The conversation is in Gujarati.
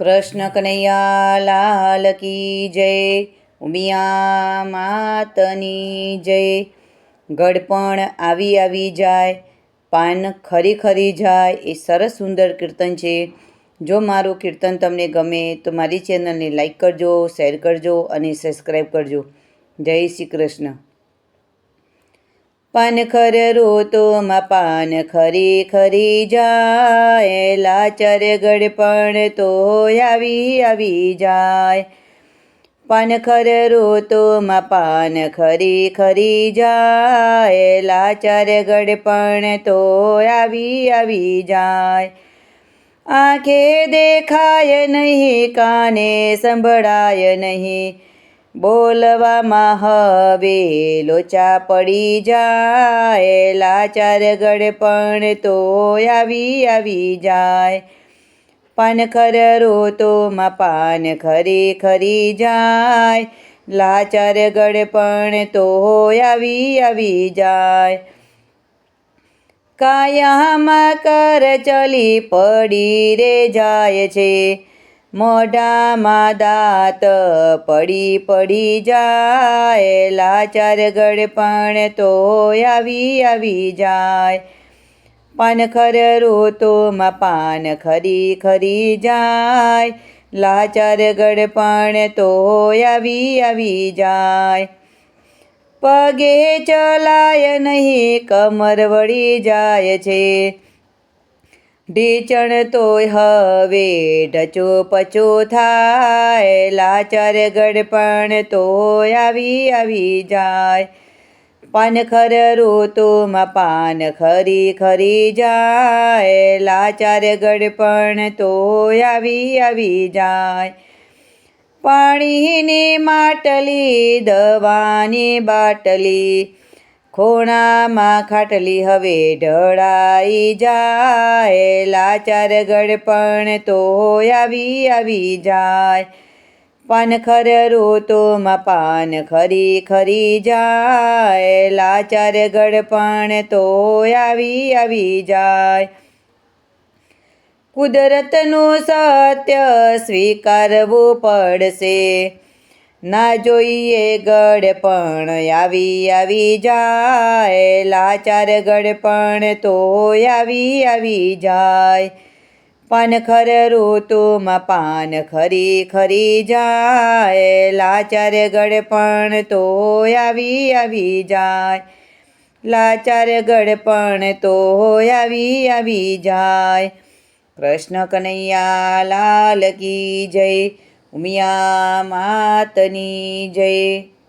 કૃષ્ણ કનૈયા લાલ કી જય, ઉમિયા માતની જય. ગડપણ આવી આવી જાય, પાન ખરી ખરી જાય, એ સરસ સુંદર કીર્તન છે. જો મારું કીર્તન તમને ગમે તો મારી ચેનલને લાઈક કરજો, શેર કરજો અને સબસ્ક્રાઈબ કરજો. જય શ્રી કૃષ્ણ. પાનખર ઋતુમાં પાન ખરી ખરી જાય. લાચર ગડપણ તો આવી આવી જાય. પાનખર ઋતુમાં પાન ખરી ખરી જાય. લાચર ગડપણ તો આવી આવી જાય. આંખે દેખાય નહીં, કાને સંભળાય નહીં. બોલવામાં હવે લોચા પડી જાય, લાચાર ગળપણ તો આવી આવી જાય. પાનખર રોતોમાં પાન ખરી ખરી જાય, લાચાર ગળપણ તો આવી આવી જાય. કાયામાં કર ચલી પડી રે જાય છે મોઢામાં દાંત પડી પડી જાય, લાચાર ગળપણ તો આવી આવી જાય. પાનખર ઋતુમાં પાન ખરી ખરી જાય, લાચાર ગળપણ તો આવી આવી જાય. પગે ચલાય નહીં, કમર વળી જાય છે. ઢીચણ તોય હવે ઢચો પચો થાય. લાચાર ગડપણ તોય આવી આવી જાય. પાનખર રોતોમાં પાન ખરી ખરી જાય. લાચાર ગડપણ તોય આવી આવી જાય. પાણીની માટલી, દવાની બાટલી ખોણામાં ખાટલી હવે ઢળાઈ જાય. લાચાર ગળપણ તો આવી આવી જાય. પાનખર ઋતુમાં પાન ખરી ખરી જાય. લાચાર ગળપણ તો આવી આવી જાય. કુદરતનું સત્ય સ્વીકારવું પડશે. ના જોઈએ ગળપણ આવી આવી જાય. લાચાર ગળપણ તો આવી આવી જાય. પાનખર ઋતુમાં પાન ખરી ખરી જાય. લાચાર ગળપણ તો આવી આવી જાય. લાચાર ગળપણ તો આવી આવી જાય. કૃષ્ણ કનૈયા લાલ કી જય. ઉમિયા માતની જય.